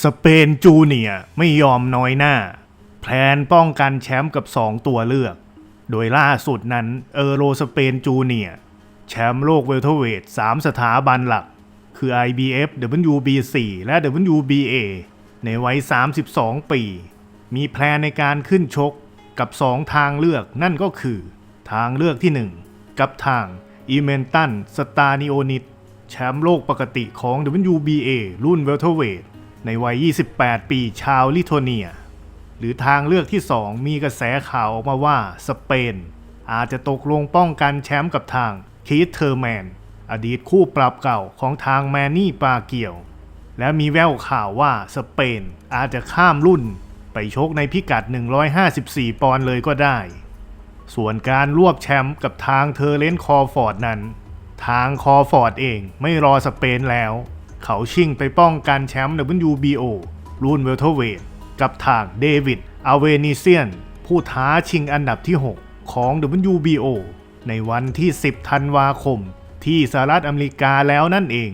สเปนจูเนียไม่ยอมน้อยหน้า แพลนป้องกันแชมป์กับ 2 ตัวเลือก โดยล่าสุดนั้นเออโรสเปนจูเนียแชมป์โลกเวลเทเวท3สถาบันหลัก คือ IBF WBC และ WBA ในวัย 32 ปี มีแพลนในการขึ้นชกกับ 2 ทางเลือกนั่นก็คือ ทางเลือกที่ 1 กับทางอีเมนตันสตานิโอนิตแชมป์โลกปกติของ WBA รุ่นเวลเทเวท ในวัย 28 ปีชาวลิทัวเนีย หรือทางเลือกที่ 2 มีกระแสข่าวออกมาว่าสเปน อาจจะตกลงป้องกันแชมป์กับทางคีธเทอร์แมน อดีตคู่ปรับเก่าของทางแมนนี่ปาเกียว และมีแววข่าวว่าสเปนอาจจะข้ามรุ่น ไปชกในพิกัด 154 ปอนด์เลยก็ได้ ส่วนการรวบแชมป์กับทางเทอร์เลนคอร์ฟอร์ดนั้น ทางคอร์ฟอร์ดเองไม่รอสเปนแล้ว เขาชิงไปป้องกันแชมป์ WBO รุ่นเวลเทเวทกับทางเดวิดอาเวนิเซียน ผู้ท้าชิงอันดับที่ 6 ของ WBO ในวันที่ 10 ธันวาคม ที่สหรัฐอเมริกาแล้วนั่นเอง